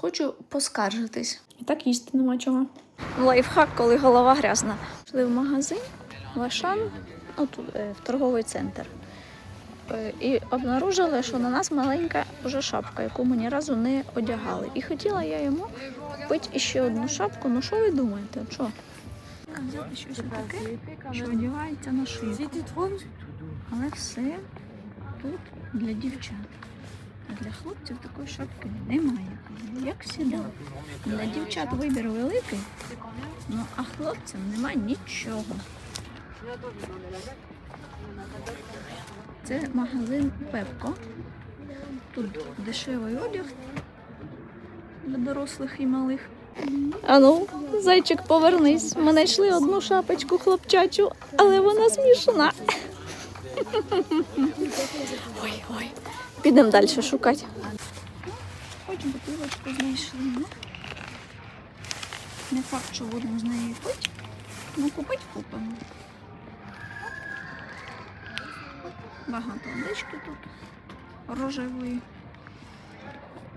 Хочу поскаржитись. І так їсти нема чого. Лайфхак, коли голова грязна. Пішли в магазин, в Ашан, ну, е, в торговий центр. Е, І обнаружили, що на нас маленька вже шапка, яку ми ні разу не одягали. І хотіла я йому купити ще одну шапку. Ну що ви думаєте? Що? Взяти щось таке, що одягається на шию. Але все тут для дівчат. А для хлопців такої шапки немає. Як завжди. Для дівчат вибір великий, ну а хлопцям немає нічого. Це магазин Пепко. Тут дешевий одяг для дорослих і малих. Ану, зайчик, повернись. Ми знайшли одну шапочку хлопчачу, але вона смішна. Ой, ой. Підемо далі шукати. Хоч бутилочку знайшли. ну. Не факт, що будемо з нею пити. Ну, купити купимо. Багато водички тут рожевої.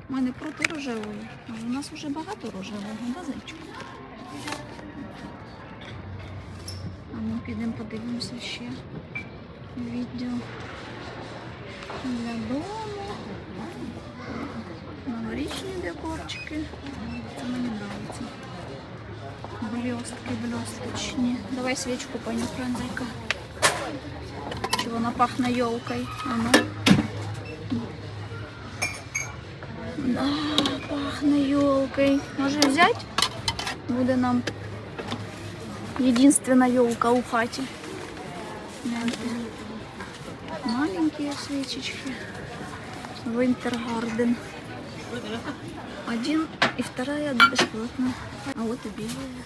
У мене проти рожевої. Але у нас вже багато рожевого, да, зайчик? А ми підемо подивимося ще відео для дому. Новорічні декорчики. Це мені подобається. Блістки, блісточні. Давай свічку понюхаємо, зайка. Чи вона пахне йолкою? А ну. Да, пахне йолкою. Може взяти? Буде нам єдинственна йолка у хаті. Маленькие свечечки. Winter Garden. Один и вторая бесплатно. А вот и белые.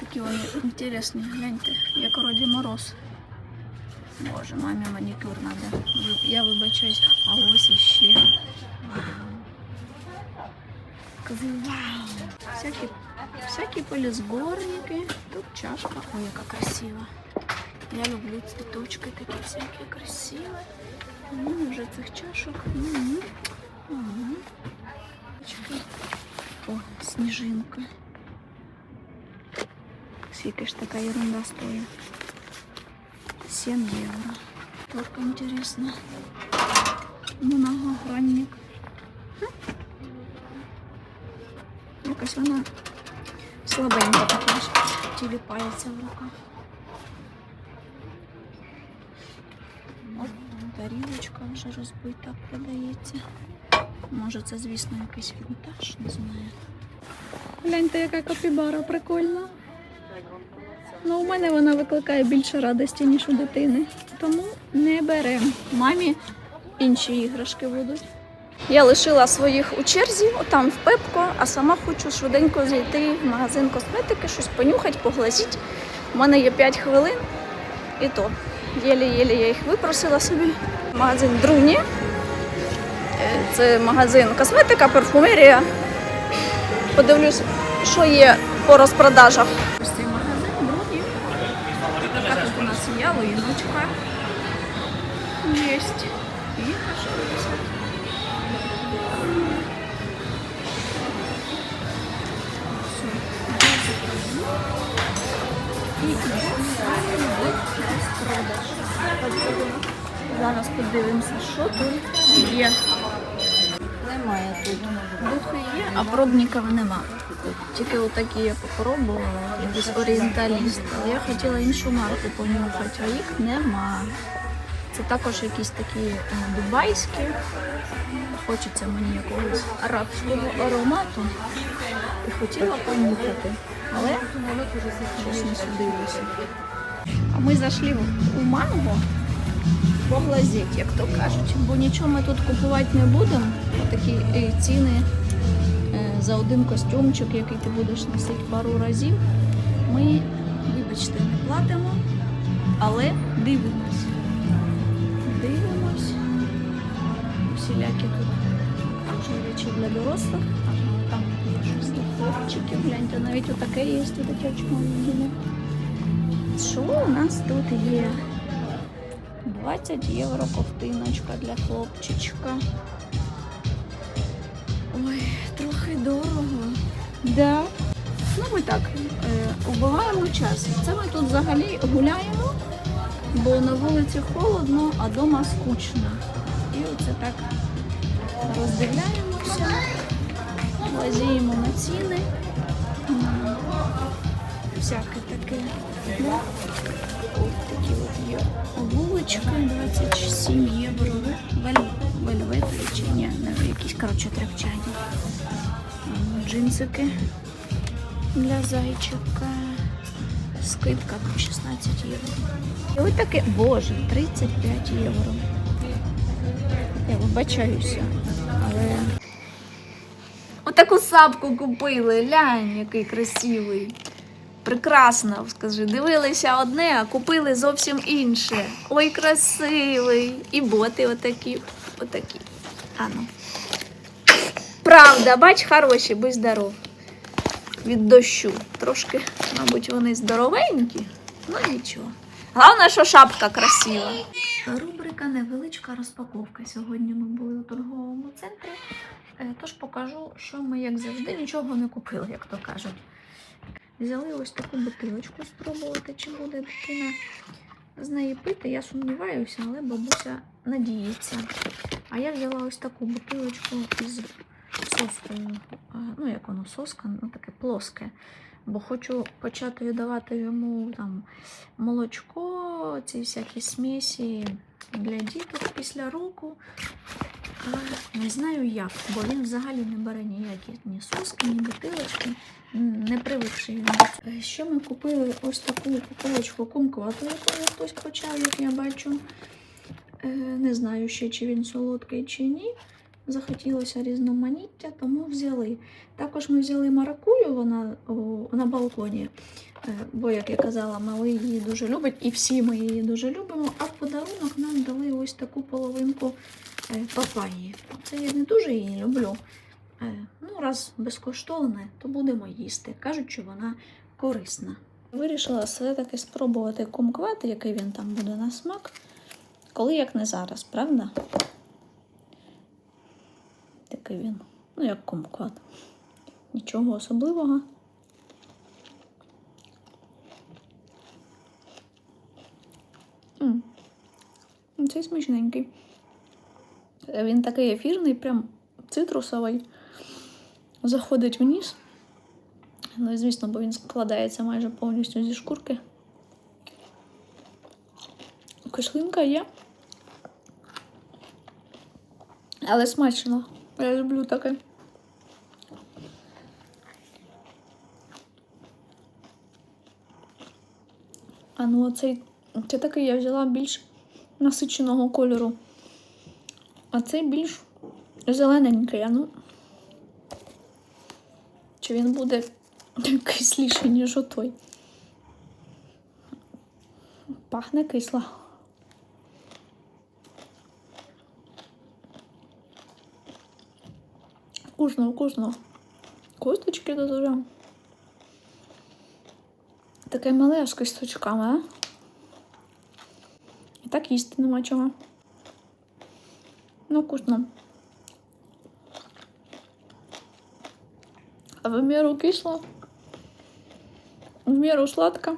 Такі вони інтересні, гляньте, як вроді мороз. Боже, мамі манікюр надо. Я вибачаюсь. А ось. Кажу, вау. Всякі, всякі полісборники. Тут чашка. Ой, яка красива. Я люблю цветочки такі всякі красиві. Ну, вже цих чашок. Мгм. Ага. Чашки. О, сніжинка. Скільки ж така ерунда стоїть? 7 євро. Только интересно. Многогранник. Хм. Якась вона слабенька така ж тіліпається в руках. Тарілочка вже розбита, продається. Може це, звісно, якийсь вінтаж, не знаю. Гляньте, яка капібара прикольна. Ну, у мене вона викликає більше радості, ніж у дитини. Тому не беремо. Мамі інші іграшки будуть. Я лишила своїх у черзі, отам в Пепко, а сама хочу швиденько зайти в магазин косметики, щось понюхати, поглазіть. У мене є 5 хвилин, і то єлі-єлі я їх випросила собі. Магазин Друні. Е, Це магазин косметика, парфумерія. Подивлюсь, що є по розпродажах. Зараз подивимося, що тут є. Немає тут. Духи є, а пробників нема. Тільки отакі я попробувала, якийсь орієнталіст. Але я хотіла іншу марку понюхати, а їх нема. Це також якісь такі е, дубайські. Хочеться мені якогось арабського аромату. І хотіла понюхати. Але щось не судилося. А ми зайшли в- у манго поглазіть, як то кажуть. Бо нічого ми тут купувати не будемо. Такі е, ціни е, за один костюмчик, який ти будеш носити пару разів. Ми, вибачте, не платимо, але дивимось. Дивимось. Всілякі тут речі для дорослих. Там є щось для хлопчиків. Гляньте, навіть отаке є дитячому відділі. Що у нас тут є? 20 євро ковтиночка для хлопчичка. Ой, трохи дорого. Да. Ну, ми так е, убиваємо час. Це ми тут взагалі гуляємо, бо на вулиці холодно, а вдома скучно. І оце так роздивляємося, лазіємо на ціни, всяке таке. Ось такі от є вулички, 27 євро. Вель, вельветові чи якісь, коротше, тряпчані. Джинсики для зайчика. Скидка 16 євро. І ось таке, боже, 35 євро. Я вибачаюся, але. Отаку сапку купили. Глянь, який красивий. Прекрасно, скажи. Дивилися одне, а купили зовсім інше. Ой, красивий. І боти отакі. Отакі. Ану. Правда, бач, хороші, будь здоров від дощу. Трошки, мабуть, вони здоровенькі, ну нічого. Головне, що шапка красива. Рубрика невеличка розпаковка. Сьогодні ми були у торговому центрі, Е, тож покажу, що ми, як завжди, нічого не купили, як то кажуть. Взяли ось таку бутилочку спробувати, чи буде дитина з неї пити. Я сумніваюся, але бабуся надіється. А я взяла ось таку бутилочку із соскою. Ну, як воно соска, ну таке плоске. Бо хочу почати давати йому там молочко, ці всякі смісі для діток після року. Не знаю як, бо він взагалі не бере ніякі ні соски, ні бутилочки, не привикши він. Е, Ще ми купили ось таку упаковочку кумквату, яку хтось почав, як я бачу. Е, Не знаю ще, чи він солодкий, чи ні. Захотілося різноманіття, тому взяли. Також ми взяли маракую, вона о, на балконі. Е, Бо, як я казала, малий її дуже любить, і всі ми її дуже любимо. А в подарунок нам дали ось таку половинку папаї. Це я не дуже її люблю. Е, Ну, раз безкоштовне, то будемо їсти. Кажуть, що вона корисна. Вирішила все-таки спробувати кумкват, який він там буде на смак, коли як не зараз, правда? Такий він. Ну, як кумкват. Нічого особливого. М. Ну, Цей смачненький. Він такий ефірний, прям цитрусовий. Заходить вниз. Ну і звісно, бо він складається майже повністю зі шкурки. Кислинка є. Але смачно. Я люблю таке. А ну оцей. Це такий я взяла більш насиченого кольору. А цей більш зелененький, ну. Чи він буде кисліший, ніж отой? Пахне кисло. Вкусно, вкусно. Косточки дуже. Таке мале з кісточками, а? І так їсти нема чого. Ну, вкусно. А в міру кисло, в міру сладко.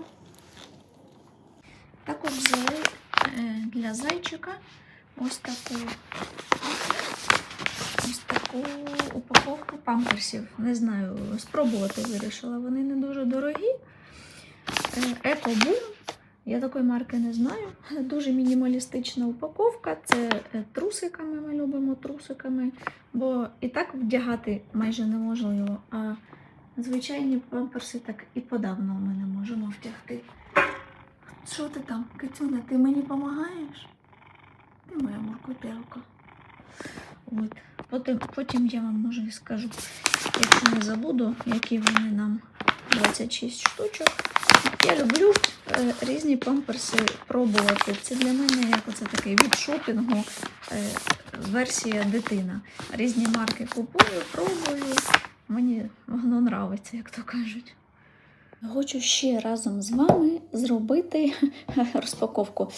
Також взяли е, для зайчика ось таку ось таку упаковку памперсів. Не знаю, спробувати вирішила. Вони не дуже дорогі. Екобум. Я такої марки не знаю. Дуже мінімалістична упаковка. Це е, трусиками ми любимо трусиками, бо і так вдягати майже неможливо. А звичайні памперси так і подавно ми не можемо вдягти. Що ти там, Китюна, ти мені допомагаєш? Ти моя моркотелка. От. Потім, потім я вам може скажу, якщо не забуду, які вони нам 26 штучок. Я люблю е, різні памперси пробувати. Це для мене як оце такий від шопінгу е, версія дитина. Різні марки купую, пробую. Мені воно нравиться, як то кажуть. Хочу ще разом з вами зробити розпаковку.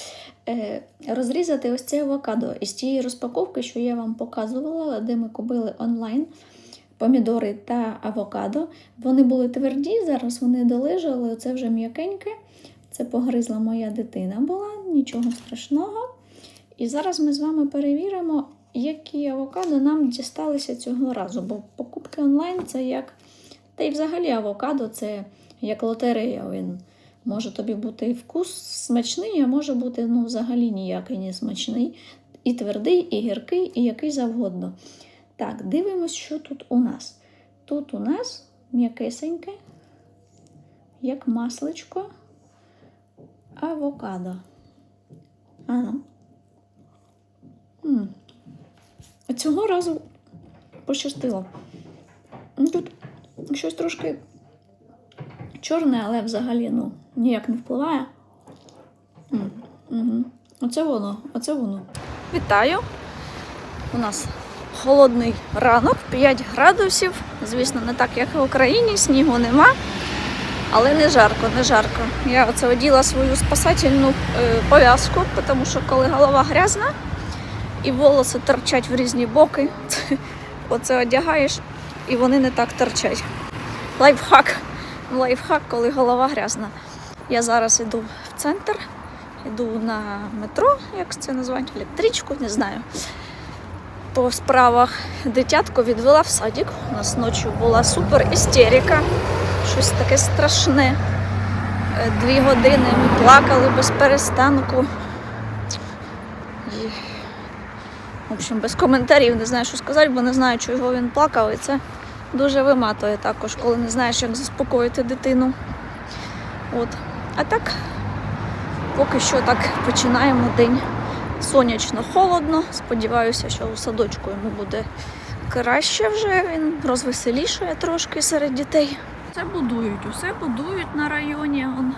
Е, розрізати ось це авокадо із тієї розпаковки, що я вам показувала, де ми купили онлайн. Помідори та авокадо. Вони були тверді, зараз вони долежали, оце вже м'якеньке. Це погризла моя дитина була, нічого страшного. І зараз ми з вами перевіримо, які авокадо нам дісталися цього разу. Бо покупки онлайн це як. Та й взагалі авокадо це як лотерея. Він може тобі бути вкус смачний, а може бути ну, взагалі ніякий не смачний. І твердий, і гіркий, і який завгодно. Так, дивимось, що тут у нас. Тут у нас м'якесеньке, як масличко, авокадо. Ано. М. Цього разу пощастило. Ну, Тут щось трошки чорне, але взагалі ну, ніяк не впливає. М, Угу. Оце воно, оце воно. Вітаю! У нас холодний ранок, 5 градусів. Звісно, не так, як в Україні, снігу нема. Але не жарко, не жарко. Я оце оділа свою спасательну е, пов'язку, тому що коли голова грязна і волоси торчать в різні боки, оце одягаєш і вони не так торчать. Лайфхак. Лайфхак, коли голова грязна. Я зараз іду в центр, іду на метро, як це назвати, електричку, не знаю. По справах дитятко відвела в садик. У нас ночі була супер істерика, щось таке страшне. Е, Дві години ми плакали без перестанку. І, в общем, без коментарів не знаю, що сказати, бо не знаю, чого він плакав. І це дуже виматує також, коли не знаєш, як заспокоїти дитину. От. А так, поки що так починаємо день. Сонячно, холодно. Сподіваюся, що у садочку йому буде краще вже. Він розвеселішає трошки серед дітей. Все будують, усе будують на районі. Он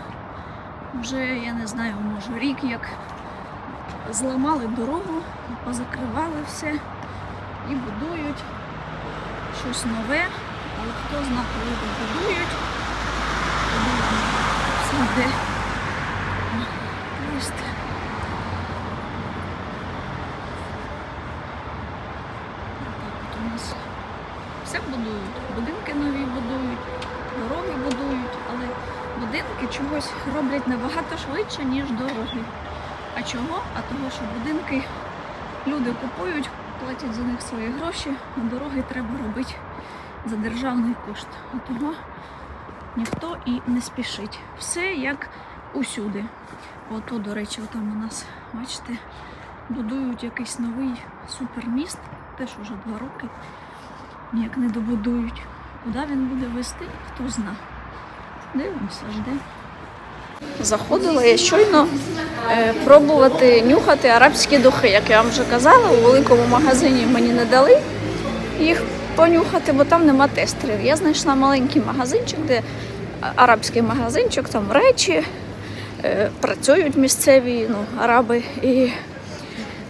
вже, я не знаю, може рік як зламали дорогу, позакривали все і будують щось нове, але хто знає, коли воно все йде. Ось так. Так от у нас все будують. Будинки нові будують, дороги будують, але будинки чогось роблять набагато швидше, ніж дороги. А чого? А того, що будинки люди купують, платять за них свої гроші, а дороги треба робити за державний кошт. А того ніхто і не спішить. Все як усюди. Ото, до речі, там у нас, бачите, будують якийсь новий суперміст, теж уже два роки. Ніяк не добудують. Куди він буде вести, хто зна. Дивимося, ждемо. Заходила я щойно е, пробувати нюхати арабські духи, як я вам вже казала, у великому магазині мені не дали їх понюхати, бо там нема тестерів. Я знайшла маленький магазинчик, де арабський магазинчик, там речі, е, працюють місцеві ну, араби і,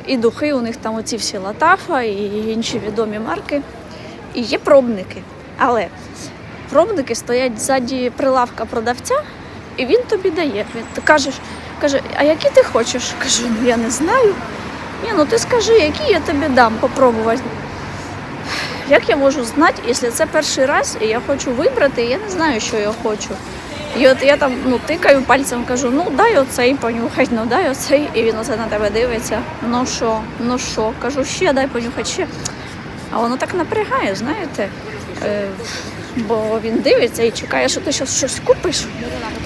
і духи. У них там оці всі латафа і інші відомі марки. І є пробники. Але пробники стоять ззаді прилавка продавця, і він тобі дає. Він кажеш, каже, а які ти хочеш? Кажу, ну я не знаю. Ні, ну ти скажи, які я тобі дам попробувати. Як я можу знати, якщо це перший раз, і я хочу вибрати, і я не знаю, що я хочу. І от я там ну, тикаю пальцем, кажу, ну дай оцей понюхать, ну дай оцей, і він оце на тебе дивиться. Ну що, ну що, кажу, ще дай понюхати, ще. А воно так напрягає, знаєте. Е, бо він дивиться і чекає, що ти зараз щось купиш,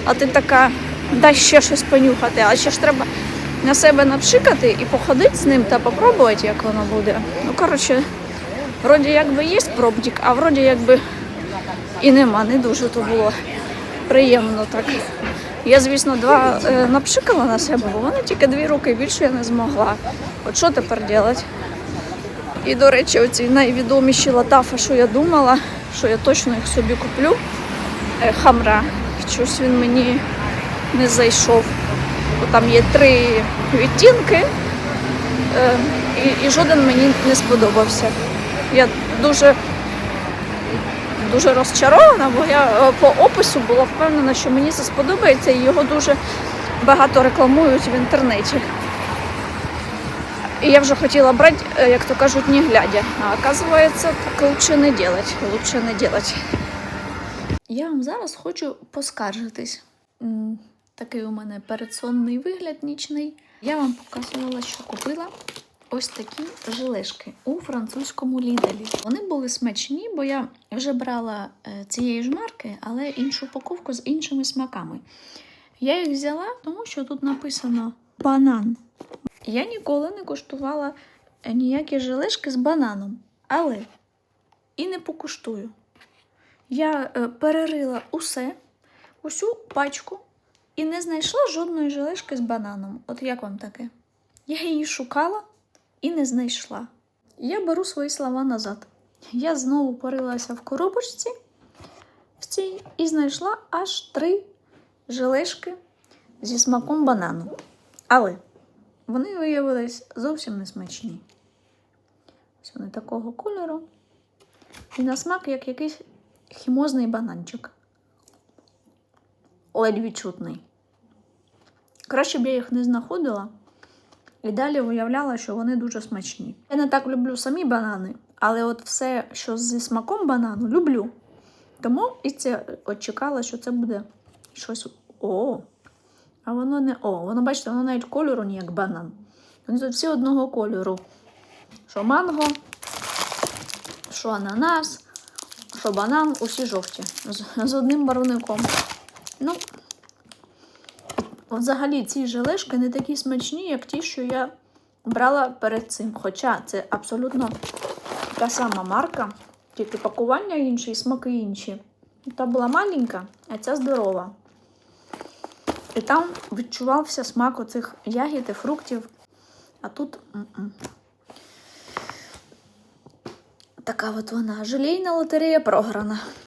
а ти така, дай ще щось понюхати, а ще ж треба на себе напшикати і походити з ним та попробувати, як воно буде. Ну, коротше, вроді якби є пробник, а вроді якби і нема, не дуже то було приємно так. Я, звісно, два е, напшикала на себе, бо вони тільки дві руки більше я не змогла. От що тепер робити? І, до речі, оці найвідоміші латафи, що я думала, що я точно їх собі куплю. Е, Хамра. Щось він мені не зайшов. Бо там є три відтінки, е, і, і жоден мені не сподобався. Я дуже, дуже розчарована, бо я е, по опису була впевнена, що мені це сподобається, і його дуже багато рекламують в інтернеті. І я вже хотіла брати, е, як то кажуть, не глядя. А оказується, так лучше не делать. Лучше не делать. Я вам зараз хочу поскаржитись. Такий у мене передсонний вигляд нічний. Я вам показувала, що купила ось такі жилешки у французькому ліделі. Вони були смачні, бо я вже брала е, цієї ж марки, але іншу упаковку з іншими смаками. Я їх взяла, тому що тут написано банан. Я ніколи не куштувала ніякі жилешки з бананом, але і не покуштую. Я е, перерила усе, усю пачку і не знайшла жодної жилешки з бананом. От як вам таке? Я її шукала і не знайшла. Я беру свої слова назад. Я знову порилася в коробочці в цій і знайшла аж три жилешки зі смаком банану. Але вони виявились зовсім не смачні. Ось вони такого кольору. І на смак як якийсь хімозний бананчик. Ледь відчутний. Краще б я їх не знаходила і далі виявляла, що вони дуже смачні. Я не так люблю самі банани, але от все, що зі смаком банану, люблю. Тому і це от чекала, що це буде щось. О! А воно не о, воно, бачите, воно навіть кольору не як банан. Вони тут всі одного кольору. Що манго, що ананас, що банан, усі жовті. З, з одним барвником. Ну, взагалі ці желешки не такі смачні, як ті, що я брала перед цим. Хоча це абсолютно та сама марка, тільки пакування інші і смаки інші. Та була маленька, а ця здорова. І там відчувався смак оцих ягід і фруктів. А тут м-м. така от вона желейна лотерея програна.